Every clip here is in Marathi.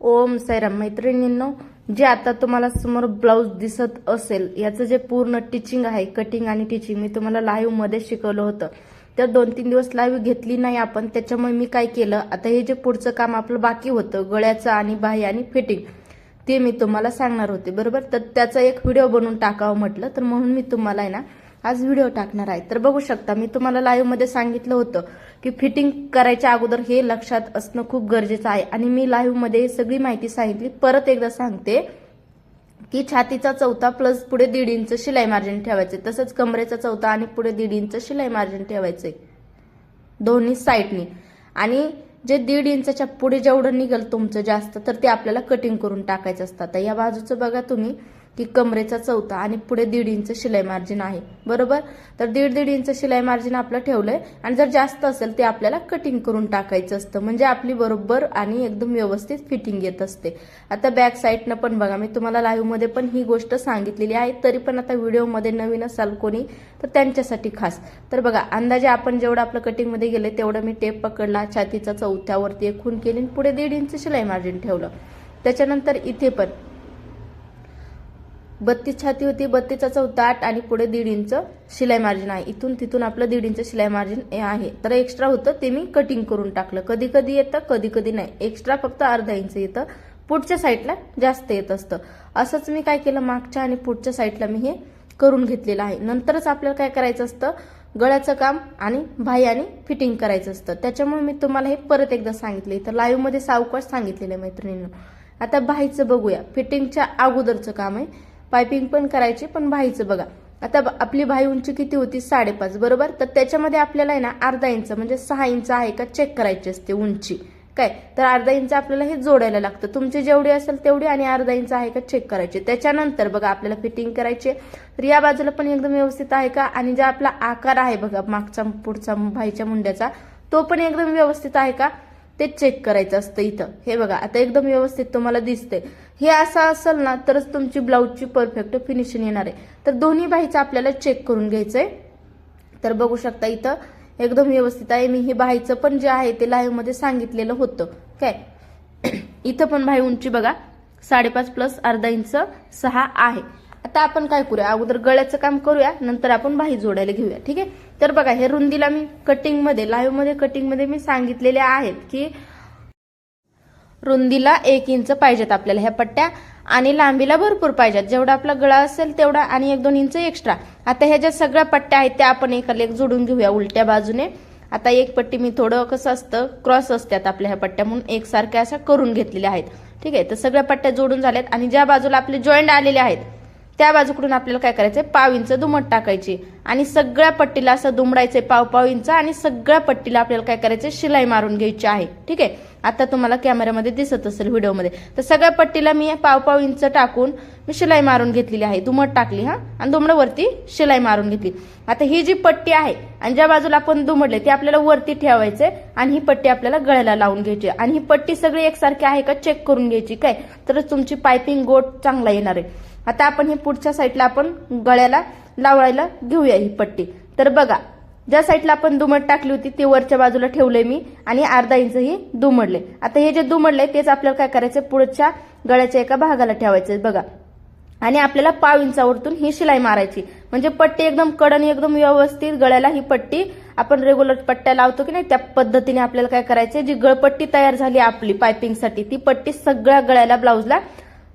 ओम सैराम मैत्रिणींनो जे आता तुम्हाला समोर ब्लाऊज दिसत असेल याचं जे पूर्ण टिचिंग आहे कटिंग आणि टिचिंग मी तुम्हाला लाईव्हमध्ये शिकवलं होतं. तर दोन तीन दिवस लाईव्ह घेतली नाही आपण त्याच्यामुळे मी काय केलं आता हे जे पुढचं काम आपलं बाकी होतं गळ्याचं आणि बाह्य आणि फिटिंग ते मी तुम्हाला सांगणार होते बरोबर? तर त्याचा एक व्हिडिओ बनवून टाकावं म्हटलं तर म्हणून मी तुम्हाला आहे ना आज व्हिडिओ टाकणार आहे. तर बघू शकता मी तुम्हाला लाईव्हमध्ये सांगितलं होतं की फिटिंग करायच्या अगोदर हे लक्षात असणं खूप गरजेचं आहे. आणि मी लाईव्हमध्ये सगळी माहिती सांगितली. परत एकदा सांगते की छातीचा चौथा प्लस पुढे दीड इंच शिलाई मार्जिन ठेवायचे. तसंच कमरेचा चौथा आणि पुढे दीड इंच शिलाई मार्जिन ठेवायचे. दोन्ही साईडनी आणि जे दीड इंचच्या पुढे जेवढं निघेल तुमचं जास्त तर ते आपल्याला कटिंग करून टाकायचं असतं. तर या बाजूचं बघा तुम्ही. की कमरेचा चौथा आणि पुढे दीड इंच शिलाई मार्जिन आहे. बरोबर? तर दीड दीड इंच शिलाई मार्जिन आपलं ठेवलंय. आणि जर जास्त असेल ते आपल्याला कटिंग करून टाकायचं असतं. म्हणजे आपली बरोबर आणि एकदम व्यवस्थित फिटिंग येत असते. आता बॅक साईडनं पण बघा मी तुम्हाला लाईव्हमध्ये पण ही गोष्ट सांगितलेली आहे. तरी पण आता व्हिडिओमध्ये नवीन असाल कोणी तर त्यांच्यासाठी खास. तर बघा अंदाजे आपण जेवढं आपलं कटिंगमध्ये गेले तेवढं मी टेप पकडला छातीचा चौथ्यावरती एक खून केली आणि पुढे दीड इंच शिलाई मार्जिन ठेवलं. त्याच्यानंतर इथे पण बत्तीस छाती होती बत्तीसचा चौथा आठ आणि पुढे दीड इंच शिलाई मार्जिन आहे. इथून तिथून आपलं दीड इंच शिलाई मार्जिन आहे. तर एक्स्ट्रा होतं ते मी कटिंग करून टाकलं. कधी कधी येतं कधी कधी नाही. एक्स्ट्रा फक्त अर्धा इंच येतं. पुढच्या साईडला जास्त येत असतं. असंच मी काय केलं मागच्या आणि पुढच्या साईडला मी हे करून घेतलेलं आहे. नंतरच आपल्याला काय करायचं असतं? गळ्याचं काम आणि भाई आणि फिटिंग करायचं असतं. त्याच्यामुळे मी तुम्हाला हे परत एकदा सांगितले तर लाईव्हमध्ये सावकाश सांगितलेलं आहे मैत्रिणींना. आता भाईचं बघूया. फिटिंगच्या अगोदरचं काम आहे. पायपिंग पण करायची पण भाईचं बघा. आता ब- आपली भाई उंची किती होती? साडेपाच बरोबर? तर त्याच्यामध्ये आपल्याला आहे ना अर्धा इंच म्हणजे सहा इंच आहे का चेक करायची असते उंची. काय? तर अर्धा इंच आपल्याला हे जोडायला लागतं. तुमची जेवढी असेल तेवढी आणि अर्धा इंच आहे का चेक करायची. त्याच्यानंतर बघा आपल्याला फिटिंग करायची. तर या बाजूला पण एकदम व्यवस्थित आहे का? आणि जो आपला आकार आहे बघा मागचा पुढचा भाईच्या मुंड्याचा तो पण एकदम व्यवस्थित आहे का? ते चेक करायचं असतं इथं. हे बघा आता एकदम व्यवस्थित तुम्हाला दिसते हे असं असेल ना तरच तुमची ब्लाऊजची परफेक्ट फिनिशिंग येणार आहे. तर दोन्ही बाईचं आपल्याला चेक करून घ्यायचंय. तर बघू शकता इथं एकदम व्यवस्थित आहे. मी हे बाईचं पण जे आहे ते लाईव्हमध्ये सांगितलेलं होतं. काय? इथं पण बाई उंची बघा साडेपाच प्लस अर्धा इंच सहा आहे. आता आपण काय करूया? अगोदर गळ्याचं काम करूया नंतर आपण बाही जोडायला घेऊया ठीक आहे? तर बघा हे रुंदीला मी कटिंगमध्ये लाईव्हमध्ये कटिंगमध्ये मी सांगितलेले आहेत की रुंदीला एक इंच पाहिजेत आपल्याला ह्या पट्ट्या आणि लांबीला भरपूर पाहिजेत. जेवढा आपला गळा असेल तेवढा आणि एक दोन इंच एक्स्ट्रा आता ह्या ज्या सगळ्या पट्ट्या आहेत त्या आपण एकाला एक जोडून घेऊया उलट्या बाजूने. आता एक पट्टी मी थोडं कसं असतं क्रॉस असतात आपल्या ह्या पट्ट्या म्हणून एकसारख्या अशा करून घेतलेल्या आहेत. ठीक आहे? तर सगळ्या पट्ट्या जोडून झाल्यात आणि ज्या बाजूला आपले जॉईंट आलेले आहेत त्या बाजूकडून आपल्याला काय करायचंय? पाव इंच दुमट टाकायची. आणि सगळ्या पट्टीला असं दुमडायचंय पाव पाव इंच. आणि सगळ्या पट्टीला आपल्याला काय करायचंय? शिलाई मारून घ्यायची आहे. ठीक आहे? आता तुम्हाला कॅमेऱ्यामध्ये दिसत असेल व्हिडिओमध्ये. तर सगळ्या पट्टीला मी पाव पाव इंच टाकून मी शिलाई मारून घेतलेली आहे. दुमट टाकली हा? आणि दुमडावरती शिलाई मारून घेतली. आता ही जी पट्टी आहे आणि ज्या बाजूला आपण दुमडले ती आपल्याला वरती ठेवायचे आणि ही पट्टी आपल्याला गळ्याला लावून घ्यायची आणि ही पट्टी सगळी एकसारखी आहे का? चेक करून घ्यायची. काय? तरच तुमची पायपिंग गोट चांगला येणार आहे. आता आपण हे पुढच्या साईडला आपण गळ्याला लावायला घेऊया ही पट्टी. तर बघा ज्या साईडला आपण दुमट टाकली होती ते वरच्या बाजूला ठेवले मी आणि अर्धा इंच ही दुमडले आता हे जे दुमडले तेच आपल्याला काय करायचं पुढच्या गळ्याच्या एका भागाला ठेवायचं बघा. आणि आपल्याला पाव इंचावरतून ही शिलाई मारायची. म्हणजे पट्टी एकदम कडन एकदम व्यवस्थित गळ्याला ही पट्टी आपण रेग्युलर पट्ट्या लावतो की नाही त्या पद्धतीने आपल्याला काय करायचं जी गळपट्टी तयार झाली आपली पायपिंगसाठी ती पट्टी सगळ्या गळ्याला ब्लाऊजला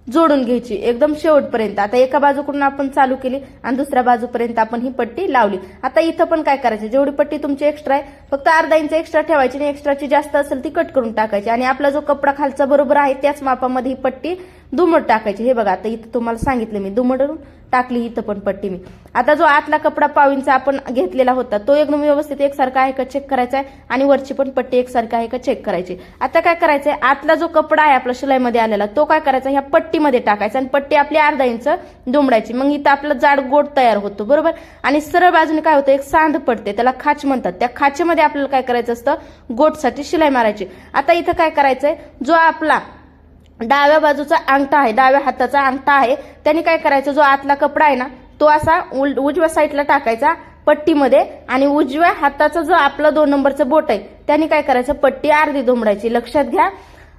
जोडून घ्यायची. एकदम शेवटपर्यंत. आता एका बाजूकडून आपण चालू केली आणि दुसऱ्या बाजूपर्यंत आपण ही पट्टी लावली. आता इथं पण काय करायचं? जेवढी पट्टी तुमची एक्स्ट्रा आहे फक्त अर्धा इंच एक्स्ट्रा ठेवायची आणि एक्स्ट्राची जास्त असेल ती कट करून टाकायची. आणि आपला जो कपडा खालचा बरोबर आहे त्याच मापामध्ये ही पट्टी दुमट टाकायची. हे बघा आता इथं तुम्हाला सांगितलं मी. दुमडून टाकली इथं पण पट्टी मी. आता जो आतला कपडा पाविंचा आपण घेतलेला होता तो एकदम व्यवस्थित एकसारखा आहे का चेक करायचा आहे आणि वरची पण पट्टी एकसारखी आहे का चेक करायची? आता काय करायचंय? आतला जो कपडा आहे आपला शिलाईमध्ये आलेला तो काय करायचा? ह्या पट्टीमध्ये टाकायचा आणि पट्टी आपली अर्धा इंच दुमडायची. मग इथं आपलं जाड गोट तयार होतो बरोबर? आणि सरळ बाजूने काय होतं? एक सांध पडते त्याला खाच म्हणतात. त्या खाचेमध्ये आपल्याला काय करायचं असतं? गोटसाठी शिलाई मारायची. आता इथं काय करायचंय? जो आपला डाव्या बाजूचा अंगठा आहे डाव्या हाताचा अंगठा आहे. त्याने काय करायचं? जो आतला कपडा आहे ना तो असा उल- उजव्या साईडला टाकायचा पट्टीमध्ये आणि उजव्या हाताचा जो आपला दोन नंबरचं बोट आहे त्याने काय करायचं? पट्टी अर्धी दुमडायची. लक्षात घ्या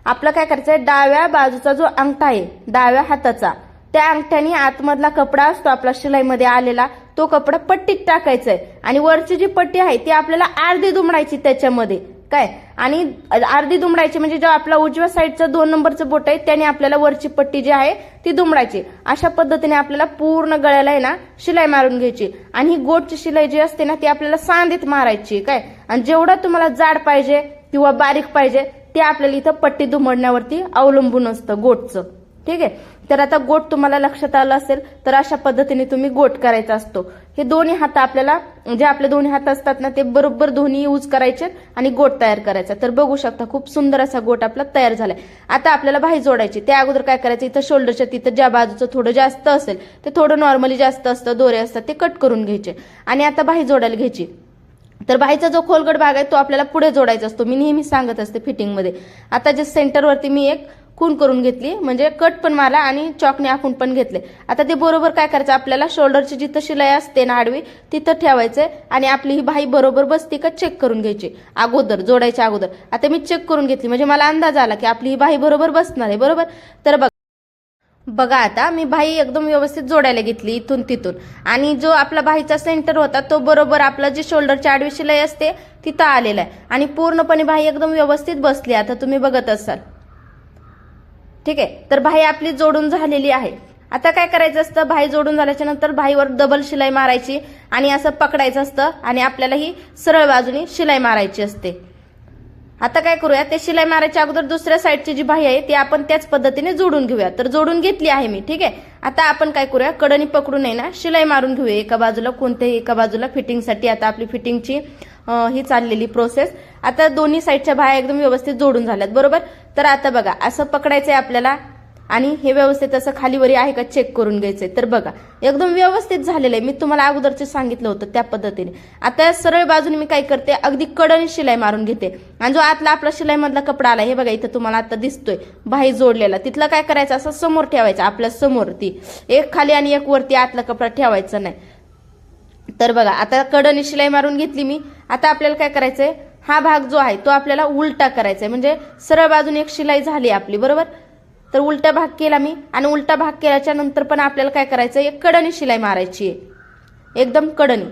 आपलं काय करायचं? डाव्या बाजूचा जो अंगठा आहे डाव्या हाताचा त्या अंगठ्याने आतमधला कपडा असतो आपला शिलाईमध्ये आलेला तो कपडा पट्टीत टाकायचा आहे. आणि वरची जी पट्टी आहे ती आपल्याला अर्धी दुमडायची त्याच्यामध्ये. काय? आणि अर्धी दुमडायची म्हणजे जेव्हा आपला उजव्या साईडचं दोन नंबरचं बोट आहे त्याने आपल्याला वरची पट्टी जी आहे ती दुमडायची. अशा पद्धतीने आपल्याला पूर्ण गळ्याला आहे ना शिलाई मारून घ्यायची. आणि ही गोटची शिलाई जी असते ना ती आपल्याला सांधीत मारायची काय? आणि जेवढं तुम्हाला जाड पाहिजे किंवा बारीक पाहिजे ते आपल्याला इथं पट्टी दुमडण्यावरती अवलंबून असतं गोटचं. ठीक आहे? तर आता गोट तुम्हाला लक्षात आलं असेल तर अशा पद्धतीने तुम्ही गोट करायचा असतो. हे दोन्ही हात आपल्याला जे आपले दोन्ही हात असतात ना ते बरोबर दोन्ही यूज करायचे आणि गोट तयार करायचा. तर बघू शकता खूप सुंदर असा गोट आपला तयार झालाय. आता आपल्याला भाई जोडायची. त्या अगोदर काय करायचं? इथं शोल्डरच्या तिथं ज्या बाजूचं थोडं जास्त असेल ते थोडं नॉर्मली जास्त असतं दोरे असतात ते कट करून घ्यायचे. आणि आता भाई जोडायला घ्यायची. तर बाईचा जो खोलगट भाग आहे तो आपल्याला पुढे जोडायचा असतो. मी नेहमी सांगत असते फिटिंगमध्ये आता जे सेंटरवरती मी एक खून करून घेतली म्हणजे कट पण मारला आणि चॉकने आखून पण घेतले. आता ते बरोबर काय करायचं? आपल्याला शोल्डरची जिथं शिलाई असते ना आडवी तिथं ठेवायचं आणि आपली ही बाई बरोबर बसती का चेक करून घ्यायची? अगोदर जोडायच्या अगोदर. आता मी चेक करून घेतली म्हणजे मला अंदाज आला की आपली ही बाई बरोबर बसणार आहे बरोबर? तर बघ बघा आता मी बाई एकदम व्यवस्थित जोडायला घेतली इथून तिथून. आणि जो आपला भाईचा सेंटर होता तो बरोबर आपला जी शोल्डरची आडवी शिलाई असते तिथं आलेला आहे. आणि पूर्णपणे बाई एकदम व्यवस्थित बसली आता तुम्ही बघत असाल. ठीक आहे? तर भाई आपली जोडून झालेली आहे. आता काय करायचं असतं? भाई जोडून झाल्याच्यानंतर भाईवर डबल शिलाई मारायची आणि असं पकडायचं असतं आणि आपल्याला ही सरळ बाजूनी शिलाई मारायची असते. आता काय करूया? ते शिलाई मारायच्या अगोदर दुसऱ्या साईडची जी बाही आहे ती आपण त्याच पद्धतीने जोडून घेऊया. तर जोडून घेतली आहे मी ठीक आहे? आता आपण काय करूया? कडणी पकडून आहे ना शिलाई मारून घेऊया. एका बाजूला कोणत्याही एका बाजूला फिटिंगसाठी आता आपली फिटिंगची ही चाललेली प्रोसेस आता दोन्ही साईडच्या भाया एकदम व्यवस्थित जोडून झाल्यात बरोबर? तर आता बघा असं पकडायचंय आपल्याला आणि हे व्यवस्थित असं खालीवरी आहे का चेक करून घ्यायचंय. तर बघा एकदम व्यवस्थित झालेलं आहे मी तुम्हाला अगोदरचे सांगितलं होतं त्या पद्धतीने. आता सरळ बाजूने मी काय करते अगदी कडन शिलाई मारून घेते. आणि जो आतला आपला शिलाई मधला कपडा आला हे बघा इथं तुम्हाला आता दिसतोय. बाही जोडलेला. तिथलं काय करायचं? असं समोर ठेवायचं आपल्यासमोर ती एक खाली आणि एक वरती आतला कपडा ठेवायचा नाही. तर बघा आता कडन शिलाई मारून घेतली मी. आता आपल्याला काय करायचंय? हा भाग जो आहे तो आपल्याला उलटा करायचा आहे म्हणजे सरळ बाजूने एक शिलाई झाली आपली बरोबर? तर उलटा भाग केला मी आणि उलटा भाग केल्याच्यानंतर पण आपल्याला काय करायचं एक कडणी शिलाई मारायची आहे एकदम कडणी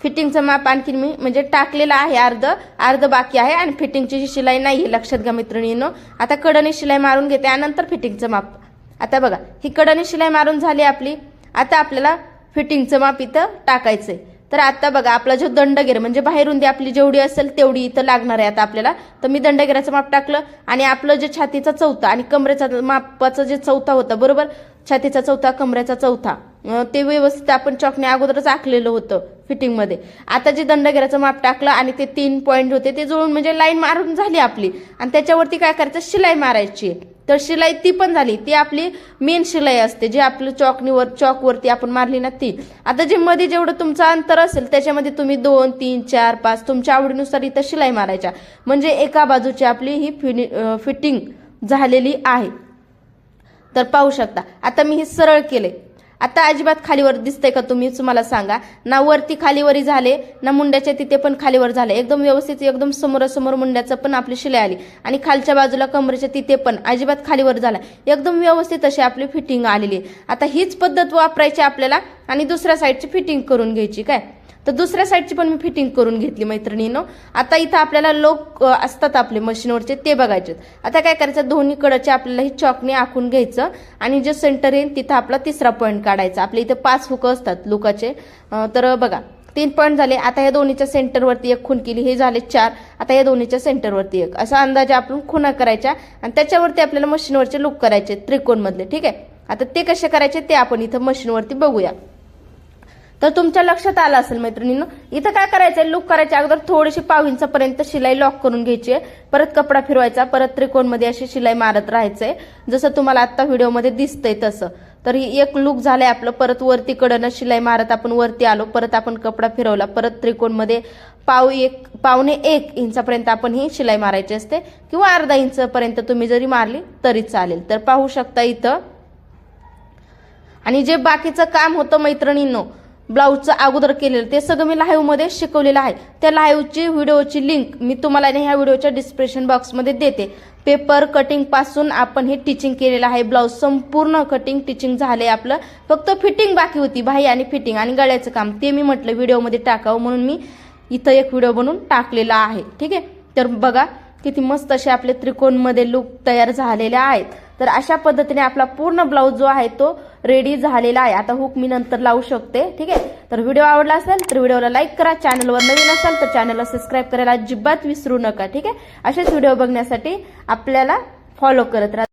फिटिंगचं माप आणखीन मी म्हणजे टाकलेलं आहे अर्ध अर्ध बाकी आहे आणि फिटिंगची जी शिलाई नाही आहे लक्षात घ्या मैत्रिणींनो आता कडणी शिलाई मारून घेते त्यानंतर फिटिंगचं माप. आता बघा ही कडणी शिलाई मारून झाली आपली. आता आपल्याला फिटिंगचं माप इथं टाकायचं आहे तर आता बघा आपला जो दंडगेर म्हणजे बाहेरून आपली जेवढी असेल तेवढी इथं लागणार आहे आता आपल्याला. तर मी दंडगेराचं माप टाकलं आणि आपलं जे छातीचा चौथा आणि कमरेचा मापाचं जे चौथा होता बरोबर? छातीचा चौथा कमरेचा चौथा. ते व्यवस्थित आपण चॉकने अगोदरच आखलेलं होतं. फिटिंगमध्ये आता जे दंडगिराचं माप टाकलं आणि ते तीन पॉईंट होते ते जुळून म्हणजे लाईन मारून झाली आपली. आणि त्याच्यावरती काय करायचं? शिलाई मारायची. तर शिलाई ती पण झाली. ती आपली मेन शिलाई असते जी आपली चॉकनीवर चॉकवरती आपण मारली ना ती. आता जे मध्ये जेवढं तुमचं अंतर असेल त्याच्यामध्ये तुम्ही दोन तीन चार पाच तुमच्या आवडीनुसार इथं शिलाई मारायच्या. म्हणजे एका बाजूची आपली ही फिटिंग झालेली आहे. तर पाहू शकता. आता मी हे सरळ केले आता अजिबात खालीवर दिसतंय का तुम्हीच मला सांगा. ना वरती खालीवरी झाले ना मुंड्याच्या तिथे पण खालीवर झाले. एकदम व्यवस्थित एकदम समोरासमोर मुंड्याचं पण आपली शिलाई आली. आणि खालच्या बाजूला कमरेच्या तिथे पण अजिबात खालीवर झाला. एकदम व्यवस्थित अशी आपली फिटिंग आलेली आहे. आता हीच पद्धत वापरायची आपल्याला आणि दुसऱ्या साईडची फिटिंग करून घ्यायची काय? तर दुसऱ्या साईडची पण मी फिटिंग करून घेतली मैत्रिणीनं. आता इथं आपल्याला लोक असतात आपले मशीनवरचे ते बघायचे आता काय करायचं दोन्ही कडचे आपल्याला ही चॉकने आखून घ्यायचं आणि जे सेंटर येईल तिथं आपला तिसरा पॉईंट काढायचा. आपल्या इथे पाच हुक असतात लोकाचे. तर बघा तीन पॉईंट झाले. आता या दोन्हीच्या सेंटरवरती एक खून केली हे झाले चार. आता या दोन्हीच्या सेंटरवरती एक. असा अंदाजे आपण खुना करायच्या आणि त्याच्यावरती आपल्याला मशीनवरचे लुक करायचे त्रिकोणमधले. ठीक आहे? आता ते कसे करायचे ते आपण इथं मशीनवरती बघूया. तर तुमच्या लक्षात आलं असेल मैत्रिणींनो? इथं काय करायचंय? लुक करायच्या अगोदर थोडीशी पाव इंचापर्यंत शिलाई लॉक करून घ्यायची आहे. परत कपडा फिरवायचा परत त्रिकोणमध्ये अशी शिलाई मारत राहायचंय. जसं तुम्हाला आता व्हिडिओमध्ये दिसतंय तसं. तर एक लुक झालंय आपलं. परत वरती कडनं शिलाई मारत आपण वरती आलो. परत आपण कपडा फिरवला. परत त्रिकोणमध्ये पाव एक पावणे एक इंचापर्यंत आपण ही शिलाई मारायची असते. किंवा अर्धा इंचपर्यंत तुम्ही जरी मारली तरी चालेल. तर पाहू शकता इथं. आणि जे बाकीचं काम होतं मैत्रिणींनो ब्लाऊजचं अगोदर केलेलं ते सगळं मी लाईव्हमध्ये शिकवलेलं आहे. त्या लाईव्हची व्हिडिओची लिंक मी तुम्हाला ह्या व्हिडिओच्या डिस्क्रिप्शन बॉक्समध्ये देते. पेपर कटिंगपासून आपण हे टिचिंग केलेलं आहे. ब्लाऊज संपूर्ण कटिंग टिचिंग झाले आपलं. फक्त फिटिंग बाकी होती बाही आणि फिटिंग आणि गळ्याचं काम. ते मी म्हटलं व्हिडिओमध्ये टाकावं म्हणून मी इथं एक व्हिडिओ बनवून टाकलेला आहे. ठीक आहे? तर बघा किती मस्त असे आपले त्रिकोणमध्ये लुक तयार झालेले आहेत. तर अशा पद्धतीने आपला पूर्ण ब्लाऊज जो आहे तो रेडी झालेला आहे. आता हुक मी नंतर लावू शकते. ठीक आहे? तर व्हिडिओ आवडला असेल तर व्हिडिओला लाईक करा. चॅनलवर नवीन असाल तर चॅनलला सबस्क्राईब करायला अजिबात विसरू नका. ठीक आहे? असेच व्हिडिओ बघण्यासाठी आपल्याला फॉलो करत राहा.